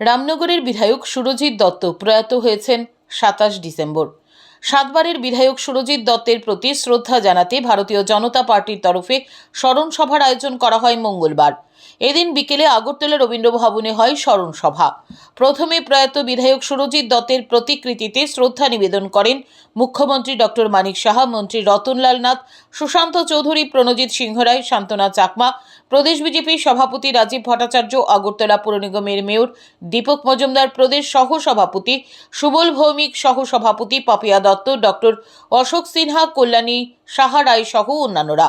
রামনগরের বিধায়ক সুরজিৎ দত্ত প্রয়াত হয়েছেন সাতাশ ডিসেম্বর। সাতবারের বিধায়ক সুরজিৎ দত্তের প্রতি শ্রদ্ধা জানাতে ভারতীয় জনতা পার্টির তরফে স্মরণ সভার আয়োজন করা হয় মঙ্গলবার। এদিন বিকেলে আগরতলা রবীন্দ্র ভবনে হয় স্মরণ সভা। প্রথমে প্রয়াত বিধায়ক সুরজিৎ দত্তের প্রতিকৃতিতে শ্রদ্ধা নিবেদন করেন মুখ্যমন্ত্রী ডক্টর মানিক সাহা, মন্ত্রী রতনলাল নাথ, সুশান্ত চৌধুরী, প্রণজিৎ সিংহ রায় শান্তনা চাকমা, প্রদেশ বিজেপির সভাপতি রাজীব ভট্টাচার্য, আগরতলা পুর নিগমের মেয়র দীপক মজুমদার, প্রদেশ সহ সভাপতি সুবল ভৌমিক, সহ সভাপতি পাপিয়া দত্ত, ডক্টর অশোক সিনহা, কল্যাণী সাহা রায় সহ অন্যান্যরা।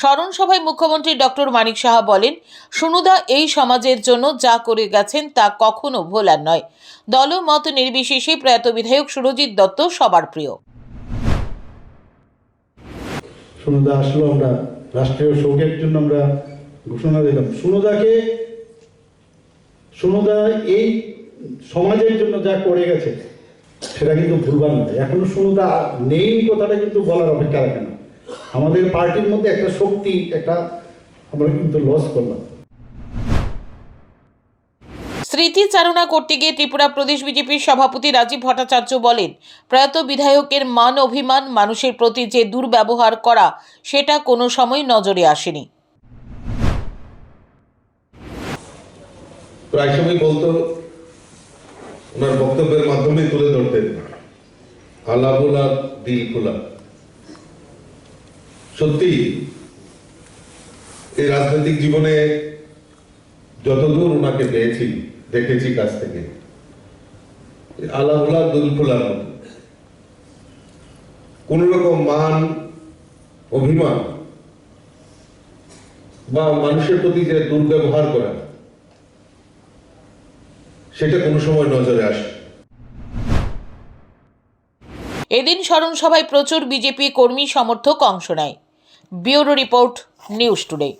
স্মরণ সভায় মুখ্যমন্ত্রী ডক্টর মানিক সাহা বলেন, সুনুদা এই সমাজের জন্য যা করে গেছেন তা কখনো ভোলার নয়। দলমত নির্বিশেষে প্রয়াত বিধায়ক সুরজিৎ দত্ত সবার প্রিয়। আসলো, আমরা রাষ্ট্রীয় শোকের জন্য আমরা ঘোষণা দিলাম। এই সমাজের জন্য যা করে গেছে সেটা কিন্তু ভুলবার নয়। এখনও সুনদা নেই কথাটা কিন্তু বলার অপেক্ষা রাখে না। আমাদের পার্টির মধ্যে একটা শক্তি একটা আমরা কিন্তু লস করলাম। স্মৃতিচারণা করতে গিয়ে ত্রিপুরা প্রদেশ বিজেপির সভাপতি রাজীব ভট্টাচার্য বলেন প্রয়াত বিধায়কের মান অভিমান মানুষের প্রতি যে দুর্ব্যবহার করা সেটা কোনো সময় নজরে আসেনি। প্রায় সময় বলতো ওনার বক্তব্যের মাধ্যমে তুলে ধরতেন। আল্লাহ বোলা দিল খোলা সত্যি, এই রাজনৈতিক জীবনে যতদূর ওনাকে পেয়েছি, দেখেছি কাছ থেকে আল্লাহ দুল দিল খোলার মতো কোন রকম মান, অভিমান বা মানুষের প্রতি যে দুর্ব্যবহার করা সেটা কোনো সময় নজরে আসে। এদিন স্মরণ সভায় প্রচুর বিজেপি কর্মী সমর্থক অংশ নেয়। Bureau report, news today.